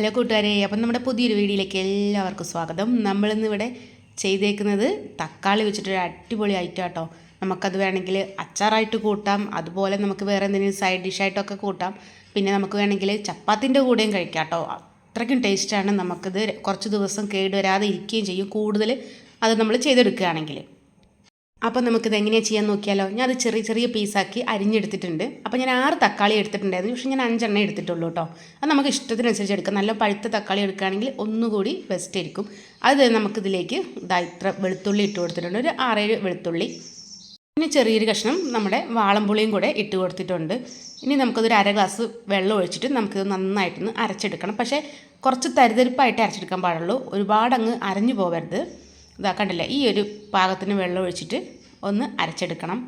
Hello കൂട്ടുകാരെ അപ്പം നമ്മുടെ പുതിയൊരു വീഡിയോയിലേക്ക് എല്ലാവർക്കും സ്വാഗതം. നമ്മളിന്ന് ഇവിടെ ചെയ്തേക്കുന്നത് തക്കാളി വെച്ചിട്ടൊരു അടിപൊളി ഐറ്റം കേട്ടോ നമുക്കത് വേണമെങ്കിൽ അച്ചാറായിട്ട് കൂട്ടാം അതുപോലെ നമുക്ക് വേറെ എന്തെങ്കിലും സൈഡ് ഡിഷായിട്ടൊക്കെ കൂട്ടാം. പിന്നെ നമുക്ക് വേണമെങ്കിൽ ചപ്പാത്തിന്റെ കൂടെയും കഴിക്കാം കേട്ടോ അത്രയ്ക്കും ടേസ്റ്റാണ് നമുക്കിത് കുറച്ച് ദിവസം കേടുവരാതെ ഇരിക്കുകയും ചെയ്യും. കൂടുതൽ അത് നമ്മൾ ചെയ്തെടുക്കുകയാണെങ്കിൽ. അപ്പോൾ നമുക്കിത് എങ്ങനെയാണ് ചെയ്യാൻ നോക്കിയാലോ? ഞാൻ അത് ചെറിയ ചെറിയ പീസാക്കി അരിഞ്ഞെടുത്തിട്ടുണ്ട്. അപ്പോൾ ഞാൻ ആറ് തക്കാളി എടുത്തിട്ടുണ്ടായിരുന്നു. പക്ഷേ ഞാൻ അഞ്ചെണ്ണം എടുത്തിട്ടുള്ളൂ കേട്ടോ. അത് നമുക്ക് ഇഷ്ടത്തിനനുസരിച്ച് എടുക്കാം. നല്ല പഴുത്ത തക്കാളി എടുക്കുകയാണെങ്കിൽ ഒന്നുകൂടി ബെസ്റ്റ് ആയിരിക്കും. അത് നമുക്കിതിലേക്ക് ഇതാ ഇത്ര വെളുത്തുള്ളി ഇട്ട് കൊടുത്തിട്ടുണ്ട്. ഒരു ആറേഴ് വെളുത്തുള്ളി. പിന്നെ ചെറിയൊരു കഷ്ണം നമ്മുടെ വാളംപുളിയും കൂടെ ഇട്ട് കൊടുത്തിട്ടുണ്ട്. ഇനി നമുക്കതൊരു അര ഗ്ലാസ് വെള്ളം ഒഴിച്ചിട്ട് നമുക്കിത് നന്നായിട്ടൊന്ന് അരച്ചെടുക്കണം. പക്ഷേ കുറച്ച് തരിതരിപ്പായിട്ട് അരച്ചെടുക്കാൻ പാടുള്ളൂ. ഒരുപാട് അങ്ങ് അരഞ്ഞു പോകരുത് ഇതാ കണ്ടില്ലേ? ഈ ഒരു പാകത്തിന് വെള്ളം ഒഴിച്ചിട്ട് ഒന്ന് അരച്ചെടുക്കണം.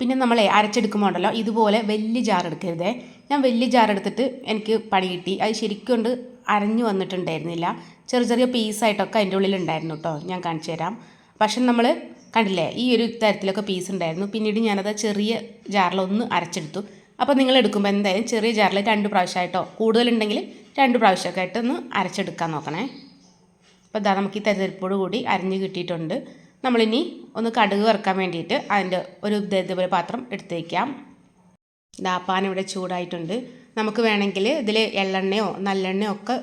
പിന്നെ നമ്മളെ അരച്ചെടുക്കുമ്പോൾ ഉണ്ടല്ലോ ഇതുപോലെ വലിയ ജാർ എടുക്കരുതേ. ഞാൻ വലിയ ജാർ എടുത്തിട്ട് എനിക്ക് പണി കിട്ടി. അത് ശരിക്കും കൊണ്ട് അരഞ്ഞു വന്നിട്ടുണ്ടായിരുന്നില്ല. ചെറിയ ചെറിയ പീസായിട്ടൊക്കെ അതിന്റെ ഉള്ളിലുണ്ടായിരുന്നു കേട്ടോ ഞാൻ കാണിച്ചു തരാം. പക്ഷെ നമ്മൾ കണ്ടില്ലേ ഈ ഒരു തരത്തിലൊക്കെ പീസ് ഉണ്ടായിരുന്നു. പിന്നീട് ഞാനത് ചെറിയ ജാറിലൊന്ന് അരച്ചെടുത്തു. അപ്പോൾ നിങ്ങൾ എടുക്കുമ്പോൾ എന്തായാലും ചെറിയ ജാറിൽ രണ്ട് പ്രാവശ്യമായിട്ടോ കൂടുതലുണ്ടെങ്കിൽ രണ്ട് പ്രാവശ്യമൊക്കെ ആയിട്ടൊന്ന് അരച്ചെടുക്കാൻ നോക്കണേ. അപ്പോൾ ഇതാ നമുക്ക് ഈ തരിതരിപ്പോട് കൂടി അരിഞ്ഞ് കിട്ടിയിട്ടുണ്ട്. നമ്മളിനി ഒന്ന് കടുക് വറുക്കാൻ വേണ്ടിയിട്ട് അതിന്റെ ഒരു ഇതേപോലെ പാത്രം എടുത്തേക്കാം. വയ്ക്കാം ഇതാ പാൻ ഇവിടെ ചൂടായിട്ടുണ്ട്. നമുക്ക് വേണമെങ്കിൽ ഇതിൽ എള്ളെണ്ണയോ നല്ലെണ്ണയോ ഒക്കെ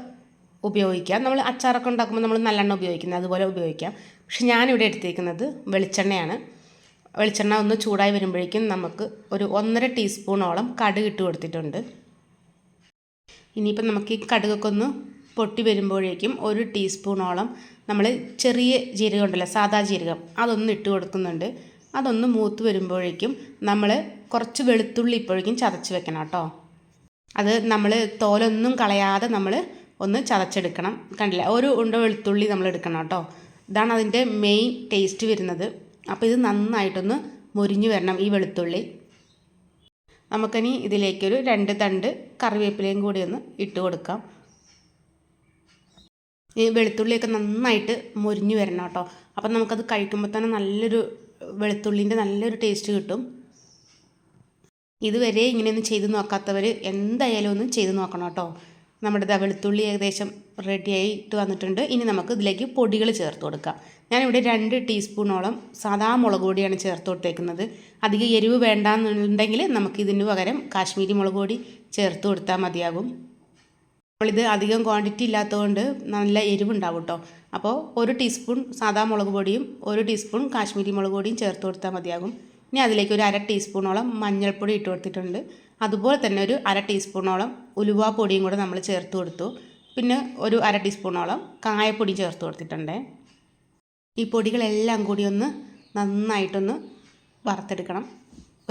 ഉപയോഗിക്കാം. നമ്മൾ അച്ചാറൊക്കെ ഉണ്ടാക്കുമ്പോൾ നമ്മൾ നല്ലെണ്ണ ഉപയോഗിക്കുന്നത് അതുപോലെ ഉപയോഗിക്കാം. പക്ഷെ ഞാനിവിടെ എടുത്തേക്കുന്നത് വെളിച്ചെണ്ണയാണ്. വെളിച്ചെണ്ണ ഒന്ന് ചൂടായി വരുമ്പോഴേക്കും നമുക്ക് ഒരു ഒന്നര ടീസ്പൂണോളം കടുക് ഇട്ട് കൊടുത്തിട്ടുണ്ട്. ഇനിയിപ്പം നമുക്ക് ഈ കടുകൊക്കെ ഒന്ന് പൊട്ടി വരുമ്പോഴേക്കും ഒരു ടീസ്പൂണോളം നമ്മൾ ചെറിയ ജീരകം ഉണ്ടല്ലോ സാദാ ജീരകം അതൊന്ന് ഇട്ട് കൊടുക്കുന്നുണ്ട്. അതൊന്ന് മൂത്ത് വരുമ്പോഴേക്കും നമ്മൾ കുറച്ച് വെളുത്തുള്ളി ഇപ്പോഴേക്കും ചതച്ച് വെക്കണം കേട്ടോ. അത് നമ്മൾ തോലൊന്നും കളയാതെ നമ്മൾ ഒന്ന് ചതച്ചെടുക്കണം. കണ്ടില്ല? ഒരു ഉണ്ട വെളുത്തുള്ളി നമ്മൾ എടുക്കണം കേട്ടോ. ഇതാണ് അതിന്റെ മെയിൻ ടേസ്റ്റ് വരുന്നത്. അപ്പോൾ ഇത് നന്നായിട്ടൊന്ന് മുരിഞ്ഞു വരണം ഈ വെളുത്തുള്ളി. നമുക്കിനി ഇതിലേക്കൊരു രണ്ട് തണ്ട് കറിവേപ്പിലയും കൂടി ഒന്ന് ഇട്ട് കൊടുക്കാം. ഈ വെളുത്തുള്ളിയൊക്കെ നന്നായിട്ട് മൊരിഞ്ഞ് വരണം കേട്ടോ. അപ്പം നമുക്കത് കഴിക്കുമ്പോൾ തന്നെ നല്ലൊരു വെളുത്തുള്ളിന്റെ നല്ലൊരു ടേസ്റ്റ് കിട്ടും. ഇതുവരെ ഇങ്ങനെയൊന്നും ചെയ്ത് നോക്കാത്തവർ എന്തായാലും ഒന്ന് ചെയ്ത് നോക്കണം കേട്ടോ. നമ്മുടെ വെളുത്തുള്ളി ഏകദേശം റെഡിയായിട്ട് വന്നിട്ടുണ്ട്. ഇനി നമുക്ക് ഇതിലേക്ക് പൊടികൾ ചേർത്ത് കൊടുക്കാം. ഞാനിവിടെ രണ്ട് ടീസ്പൂണോളം സാധാ മുളക് പൊടിയാണ് ചേർത്ത് കൊടുത്തേക്കുന്നത്. അധികം എരിവ് വേണ്ടാന്നുണ്ടെങ്കിൽ നമുക്ക് ഇതിന് പകരം കാശ്മീരി മുളക് പൊടി ചേർത്ത് കൊടുത്താൽ മതിയാകും. നമ്മളിത് അധികം ക്വാണ്ടിറ്റി ഇല്ലാത്തതുകൊണ്ട് നല്ല എരിവുണ്ടാവും കേട്ടോ അപ്പോൾ ഒരു ടീസ്പൂൺ സാദാ മുളക് പൊടിയും ഒരു ടീസ്പൂൺ കാശ്മീരി മുളക് പൊടിയും ചേർത്ത് കൊടുത്താൽ മതിയാകും. ഇനി അതിലേക്ക് ഒരു അര ടീസ്പൂണോളം മഞ്ഞൾപ്പൊടി ഇട്ട് കൊടുത്തിട്ടുണ്ട്. അതുപോലെ തന്നെ ഒരു അര ടീസ്പൂണോളം ഉലുവ പൊടിയും കൂടെ നമ്മൾ ചേർത്ത് കൊടുത്തു. പിന്നെ ഒരു അര ടീസ്പൂണോളം കായപ്പൊടി ചേർത്ത് കൊടുത്തിട്ടുണ്ട്. ഈ പൊടികളെല്ലാം കൂടി ഒന്ന് നന്നായിട്ടൊന്ന് വറുത്തെടുക്കണം.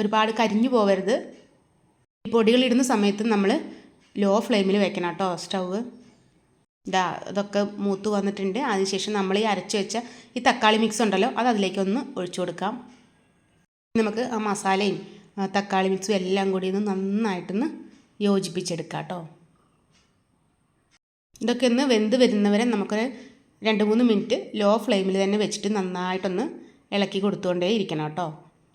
ഒരുപാട് കരിഞ്ഞു പോകരുത് ഈ പൊടികളിടുന്ന സമയത്ത് നമ്മൾ ലോ ഫ്ലെയിമിൽ വെക്കണം കേട്ടോ സ്റ്റൗവ്. ഇതാ ഇതൊക്കെ മൂത്ത് വന്നിട്ടുണ്ട്. അതിനുശേഷം നമ്മൾ ഈ അരച്ച് വെച്ച ഈ തക്കാളി മിക്സ് ഉണ്ടല്ലോ അത് അതിലേക്കൊന്ന് ഒഴിച്ചു കൊടുക്കാം. നമുക്ക് ആ മസാലയും തക്കാളി മിക്സും എല്ലാം കൂടി ഒന്ന് നന്നായിട്ടൊന്ന് യോജിപ്പിച്ചെടുക്കാം കേട്ടോ. ഇതൊക്കെ ഒന്ന് വെന്ത് വരുന്നവരെ നമുക്കൊരു രണ്ട് മൂന്ന് മിനിറ്റ് ലോ ഫ്ലെയിമിൽ തന്നെ വെച്ചിട്ട് നന്നായിട്ടൊന്ന് ഇളക്കി കൊടുത്തുകൊണ്ടേ ഇരിക്കണം കേട്ടോ.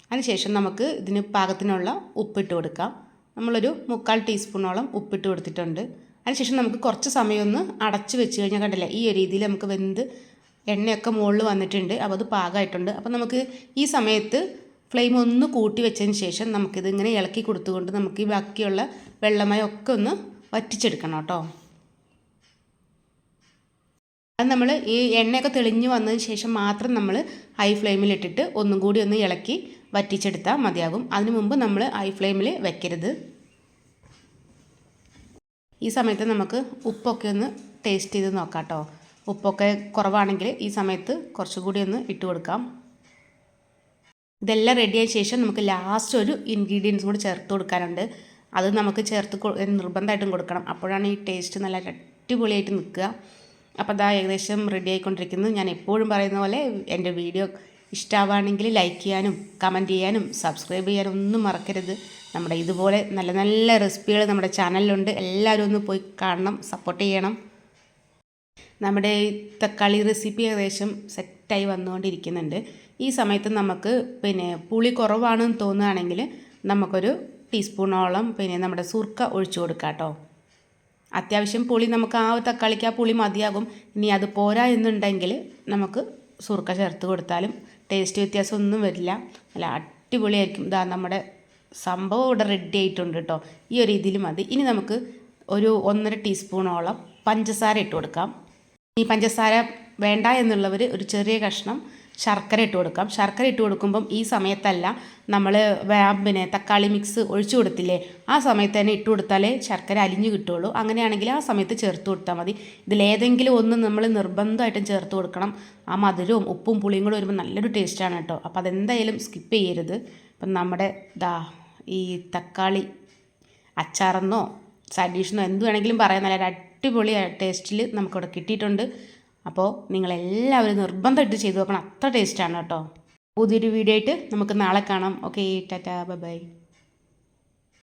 അതിനുശേഷം നമുക്ക് ഇതിന് പാകത്തിനുള്ള ഉപ്പിട്ട് കൊടുക്കാം. നമ്മളൊരു മുക്കാൽ ടീസ്പൂണോളം ഉപ്പിട്ട് കൊടുത്തിട്ടുണ്ട്. അതിനുശേഷം നമുക്ക് കുറച്ച് സമയം ഒന്ന് അടച്ച് വെച്ച് കഴിഞ്ഞാൽ കണ്ടില്ലേ ഈ രീതിയിൽ നമുക്ക് വെന്ത് എണ്ണയൊക്കെ മുകളിൽ വന്നിട്ടുണ്ട്. അപ്പോൾ അത് പാകമായിട്ടുണ്ട്. അപ്പോൾ നമുക്ക് ഈ സമയത്ത് ഫ്ലെയിം ഒന്ന് കൂട്ടി വെച്ചതിന് ശേഷം നമുക്കിത് ഇങ്ങനെ ഇളക്കി കൊടുത്തുകൊണ്ട് നമുക്ക് ഈ ബാക്കിയുള്ള വെള്ളമായ ഒക്കെ ഒന്ന് വറ്റിച്ചെടുക്കണം കേട്ടോ. അത് നമ്മൾ ഈ എണ്ണയൊക്കെ തെളിഞ്ഞ് വന്നതിന് ശേഷം മാത്രം നമ്മൾ ഹൈ ഫ്ലെയിമിലിട്ടിട്ട് ഒന്നും കൂടി ഒന്ന് ഇളക്കി വറ്റിച്ചെടുത്താൽ മതിയാകും. അതിനു മുമ്പ് നമ്മൾ ഹൈ ഫ്ലെയിമിൽ വെക്കരുത്. ഈ സമയത്ത് നമുക്ക് ഉപ്പൊക്കെ ഒന്ന് ടേസ്റ്റ് ചെയ്ത് നോക്കാം കേട്ടോ ഉപ്പൊക്കെ കുറവാണെങ്കിൽ ഈ സമയത്ത് കുറച്ചുകൂടി ഒന്ന് ഇട്ട് കൊടുക്കാം. ഇതെല്ലാം റെഡിയായ ശേഷം നമുക്ക് ലാസ്റ്റ് ഒരു ഇൻഗ്രീഡിയൻസ് കൂടി ചേർത്ത് കൊടുക്കാനുണ്ട്. അത് നമുക്ക് ചേർത്ത് നിർബന്ധമായിട്ടും കൊടുക്കണം. അപ്പോഴാണ് ഈ ടേസ്റ്റ് നല്ല അടിപൊളിയായിട്ട് നിൽക്കുക. അപ്പോൾ അതാ ഏകദേശം റെഡി ആയിക്കൊണ്ടിരിക്കുന്നത് ഞാൻ എപ്പോഴും പറയുന്ന പോലെ എന്റെ വീഡിയോ ഇഷ്ടമാവുകയാണെങ്കിൽ ലൈക്ക് ചെയ്യാനും കമന്റ് ചെയ്യാനും സബ്സ്ക്രൈബ് ചെയ്യാനും ഒന്നും മറക്കരുത്. നമ്മുടെ ഇതുപോലെ നല്ല നല്ല റെസിപ്പികൾ നമ്മുടെ ചാനലിലുണ്ട് എല്ലാവരും ഒന്ന് പോയി കാണണം സപ്പോർട്ട് ചെയ്യണം. നമ്മുടെ ഈ തക്കാളി റെസിപ്പി ഏകദേശം സെറ്റായി വന്നുകൊണ്ടിരിക്കുന്നുണ്ട്. ഈ സമയത്ത് നമുക്ക് പിന്നെ പുളി കുറവാണെന്ന് തോന്നുകയാണെങ്കിൽ നമുക്കൊരു ടീസ്പൂണോളം പിന്നെ നമ്മുടെ സുർക്ക ഒഴിച്ചു കൊടുക്കാം കേട്ടോ. അത്യാവശ്യം പുളി നമുക്ക് ആ തക്കാളിക്ക് ആ പുളി മതിയാകും. ഇനി അത് പോരാ എന്നുണ്ടെങ്കിൽ നമുക്ക് സുർക്ക ചേർത്ത് കൊടുത്താലും ടേസ്റ്റ് വ്യത്യാസമൊന്നും വരില്ല. നല്ല അടിപൊളിയായിരിക്കും. ഇതാ നമ്മുടെ സംഭവം ഇവിടെ റെഡി ആയിട്ടുണ്ട് കേട്ടോ. ഈ ഒരു ഇതിൽ മതി. ഇനി നമുക്ക് ഒരു ഒന്നര ടീസ്പൂണോളം പഞ്ചസാര ഇട്ട് കൊടുക്കാം. ഈ പഞ്ചസാര വേണ്ട എന്നുള്ളവർ ഒരു ചെറിയ കഷ്ണം ശർക്കര ഇട്ട് കൊടുക്കാം. ശർക്കര ഇട്ട് കൊടുക്കുമ്പം ഈ സമയത്തല്ല നമ്മൾ പിന്നെ തക്കാളി മിക്സ് ഒഴിച്ചു കൊടുത്തില്ലേ ആ സമയത്ത് തന്നെ ഇട്ട് കൊടുത്താലേ ശർക്കര അലിഞ്ഞു കിട്ടുള്ളൂ. അങ്ങനെയാണെങ്കിൽ ആ സമയത്ത് ചേർത്ത് കൊടുത്താൽ മതി. ഇതിലേതെങ്കിലും ഒന്ന് നമ്മൾ നിർബന്ധമായിട്ടും ചേർത്ത് കൊടുക്കണം. ആ മധുരവും ഉപ്പും പുളിയും കൂടെ വരുമ്പോൾ നല്ലൊരു ടേസ്റ്റാണ് കേട്ടോ അപ്പോൾ അതെന്തായാലും സ്കിപ്പ് ചെയ്യരുത്. അപ്പം നമ്മുടെ ദാ ഈ തക്കാളി അച്ചാറെന്നോ സൈഡ് ഡിഷെന്നോ എന്ത് വേണമെങ്കിലും പറയാം. നല്ല അടിപൊളി ടേസ്റ്റിൽ നമുക്കിവിടെ കിട്ടിയിട്ടുണ്ട്. അപ്പോൾ നിങ്ങളെല്ലാവരും നിർബന്ധമായിട്ട് ചെയ്തു നോക്കണം. അത്ര ടേസ്റ്റാണ് കേട്ടോ. പുതിയൊരു വീഡിയോ ആയിട്ട് നമുക്ക് നാളെ കാണാം. Okay tata bye bye